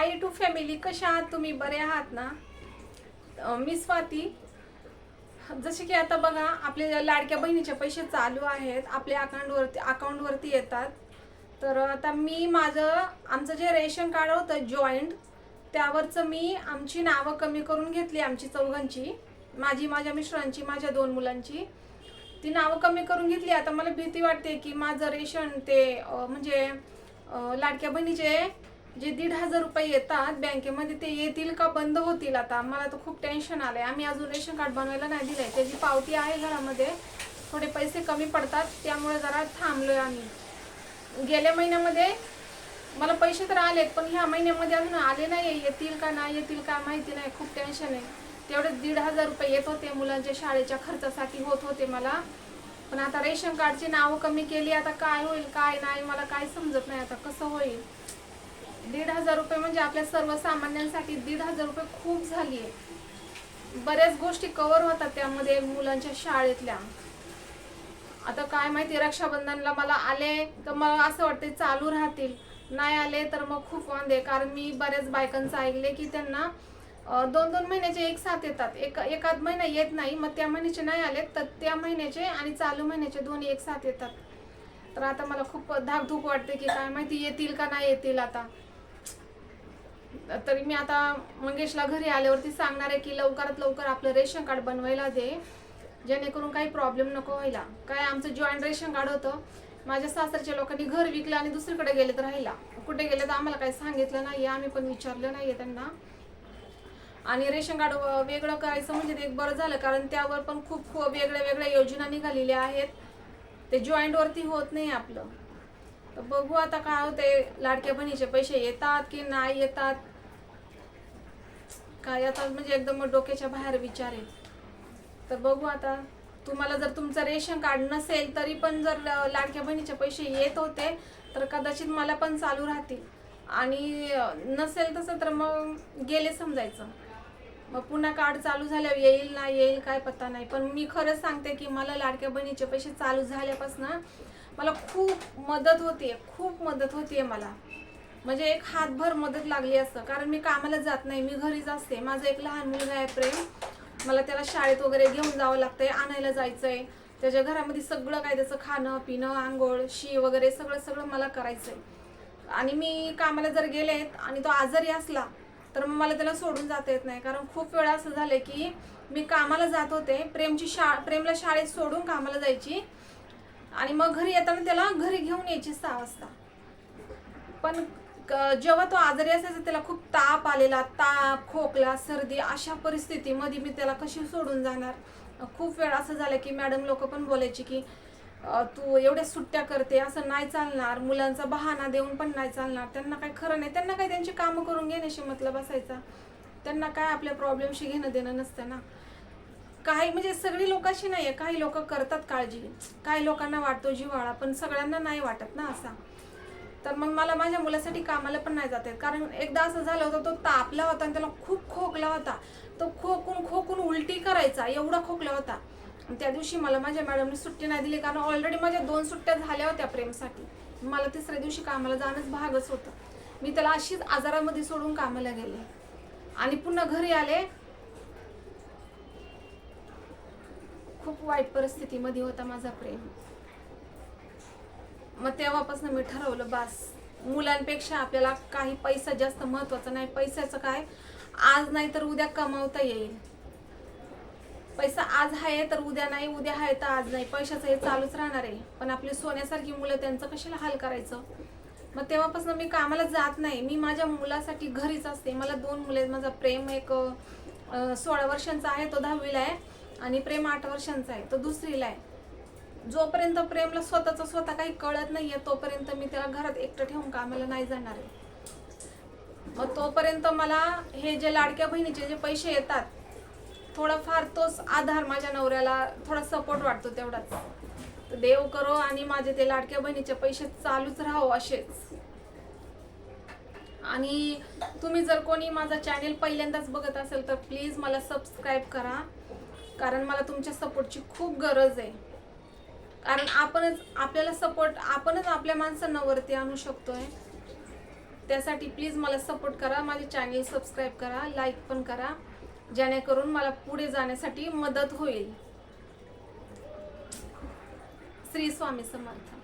High to family कशा आहात तुम्ही बरे आहात ना? मी स्वाती. जसे की आता बघा आपले लाडक्या बहिणीचे पैसे चालू आहेत आपल्या अकाउंटवरती अकाउंटवरती येतात. तर आता मी माझं आमचं जे रेशन कार्ड होतं जॉईंट त्यावरचं मी आमची नावं कमी करून घेतली आमची चौघांची. माझी माझ्या मिस्टरांची माझ्या दोन मुलांची. ती नावं कमी करून घेतली. आता मला भीती वाटते की माझं रेशन ते म्हणजे लाडक्या बहिणीचे जे दीड हजार रुपये येतात बँकेमध्ये ते येतील का बंद होतील आता? मला तर खूप टेन्शन आलंय. आम्ही अजून रेशन कार्ड बनवायला नाही दिलंय. त्याची पावती आहे घरामध्ये. थोडे पैसे कमी पडतात. त्यामुळे जरा थांबलोय आम्ही. गेल्या महिन्यामध्ये मला पैसे तर आलेत पण ह्या महिन्यामध्ये अजून आले नाही येतील का नाही येतील का माहिती नाही. खूप टेन्शन आहे. तेवढे दीड हजार रुपये येत होते मुलांच्या शाळेच्या खर्चासाठी. होत होते मला. पण आता रेशन कार्डची नावं कमी केली. आता काय होईल काय नाही मला काय समजत नाही. आता कसं होईल? दीड हजार रुपये म्हणजे आपल्या सर्वसामान्यांसाठी दीड हजार रुपये खूप झाली आहे बऱ्याच गोष्टी कवर होतात त्यामध्ये मुलांच्या शाळेतल्या. आता काय माहिती रक्षाबंधनला मला आले तर मला असं वाटते चालू राहतील. नाही आले तर मग खूप वांदे. कारण मी बऱ्याच बायकांचं ऐकले की त्यांना दोन दोन महिन्याचे एक साथ येतात. एक एकाद महिना येत नाही मग त्या महिन्याचे नाही आले तर त्या महिन्याचे आणि चालू महिन्याचे दोन्ही एक साथ येतात. तर आता मला खूप धाकधूक वाटते की काय माहिती येतील का नाही येतील आता. तरी मी आता मंगेशला घरी आल्यावरती सांगणार आहे की लवकरात लवकर आपलं रेशन कार्ड बनवायला दे जेणेकरून काही प्रॉब्लेम नको व्हायला. काय आमचं जॉईंट रेशन कार्ड होतं. माझ्या सासरच्या लोकांनी घर विकलं आणि दुसरीकडे गेले तर राहिला कुठे गेले तर आम्हाला काही सांगितलं नाही आम्ही पण विचारलं नाहीये त्यांना. आणि रेशन कार्ड व- वेगळं करायचं म्हणजे ते एक बरं झालं कारण त्यावर पण खूप खूप वेगळ्या वेगळ्या योजना निघालेल्या आहेत. ते जॉईंटवरती होत नाही आपलं. तर बघू आता काय होते लाडक्या बहिणीचे पैसे येतात की नाही येतात. काय आता म्हणजे एकदम डोक्याच्या बाहेर विचार आहे. तर बघू आता. तुम्हाला जर तुमचं रेशन कार्ड नसेल तरी पण जर लाडक्या बहिणीचे पैसे येत होते तर कदाचित मला पण चालू राहतील. आणि नसेल तसं तर मग गेले समजायचं. मग पुन्हा कार्ड चालू झाल्यावर येईल ना येईल काय पत्ता नाही. पण मी खरंच सांगते की मला लाडक्या बहिणीचे पैसे चालू झाल्यापासून मला खूप मदत होते खूप मदत होतीये मला. म्हणजे एक हातभर मदत लागली असतं कारण मी कामाला जात नाही मी घरीच असते. माझं एक लहान मुलगा आहे प्रेम. मला त्याला शाळेत वगैरे घेऊन जावं लागतंय आणायला जायचंय. त्याच्या घरामध्ये सगळं काय त्याचं खाणं पिणं आंघोळ शी वगैरे सगळं सगळं मला करायचंय. आणि मी कामाला जर गेलेत आणि तो आजारी असला तर मग मला त्याला सोडून जाता येत नाही. कारण खूप वेळा असं झालं की मी कामाला जात होते प्रेमची शा प्रेमला शाळेत सोडून कामाला जायची. आणि मग घरी येताना त्याला घरी घेऊन यायची सहा वाजता. पण क- जेव्हा तो आजारी असायचा त्याला खूप ताप आलेला ताप खोकला सर्दी अशा परिस्थितीमध्ये मी त्याला कशी सोडून जाणार? खूप वेळ असं झालं की मॅडम लोक पण बोलायची की तू एवढ्या सुट्ट्या करते असं नाही चालणार मुलांचा बहाणा देऊन पण नाही चालणार त्यांना काय खरं नाही त्यांना काय त्यांची कामं करून घेण्याशी मतलब असायचा. त्यांना काय आपल्या प्रॉब्लेमशी घेणं देणं नसतं ना. काही म्हणजे सगळी लोकांशी नाही आहे काही लोक करतात काळजी. काही लोकांना वाटतो जिव्हाळा पण सगळ्यांना नाही वाटत ना असा. तर मग मला माझ्या मुलासाठी कामाला पण नाही जात येत. कारण एकदा असं झालं होतं तो तापला होता आणि त्याला खूप खोकला होता. तो खोकून खोकून उलटी करायचा एवढा खोकला होता. आणि त्या दिवशी मला माझ्या मॅडमने सुट्टी नाही दिली कारण ऑलरेडी माझ्या दोन सुट्ट्या झाल्या होत्या प्रेमसाठी. मला तिसऱ्या दिवशी कामाला जाणंच भागच होतं. मी त्याला अशीच आजारामध्ये सोडून कामाला गेले. आणि पुन्हा घरी आले खूप वाईट परिस्थितीमध्ये होता माझा प्रेम. मग तेव्हापासून मी ठरवलं बास मुलांपेक्षा आपल्याला काही पैसा जास्त महत्त्वाचा नाही. पैशाचं काय? आज नाही तर उद्या कमावता येईल. पैसा आज आहे तर उद्या नाही उद्या आहे तर आज नाही. पैशाचं हे चालूच राहणार आहे. पण आपली सोन्यासारखी मुलं त्यांचं कशाला हाल करायचं? मग तेव्हापासून मी कामाला जात नाही. मी माझ्या मुलासाठी घरीच असते. मला दोन मुले माझा प्रेम एक सोळा वर्षांचा आहे तो दहावीला आहे. आणि प्रेम आठ वर्षांचा आहे तो दुसरीला आहे. जोपर्यंत प्रेमला स्वतःचं स्वतः काही कळत नाहीये तोपर्यंत मी त्याला घरात एकटं ठेवून कामाला नाही जाणार आहे. मग तोपर्यंत मला हे जे लाडक्या बहिणीचे जे पैसे येतात थोडाफार तोच आधार माझ्या नवऱ्याला थोडा सपोर्ट वाटतो तेवढाच. तर देव करो आणि माझे ते लाडक्या बहिणीचे पैसे चालूच राहो असेच. आणि तुम्ही जर कोणी माझा चॅनेल पहिल्यांदाच बघत असेल तर प्लीज मला सबस्क्राईब करा. कारण मला तुमच्या सपोर्टची खूप गरज आहे. कारण आपणच आपल्याला सपोर्ट आपणच आपल्या माणसांना वरती आणू शकतोय. त्यासाठी प्लीज मला सपोर्ट करा माझे चॅनल सबस्क्राईब करा लाईक पण करा. जेणेकरून मला पुढे जाण्यासाठी मदत होईल. श्री स्वामी समर्थ.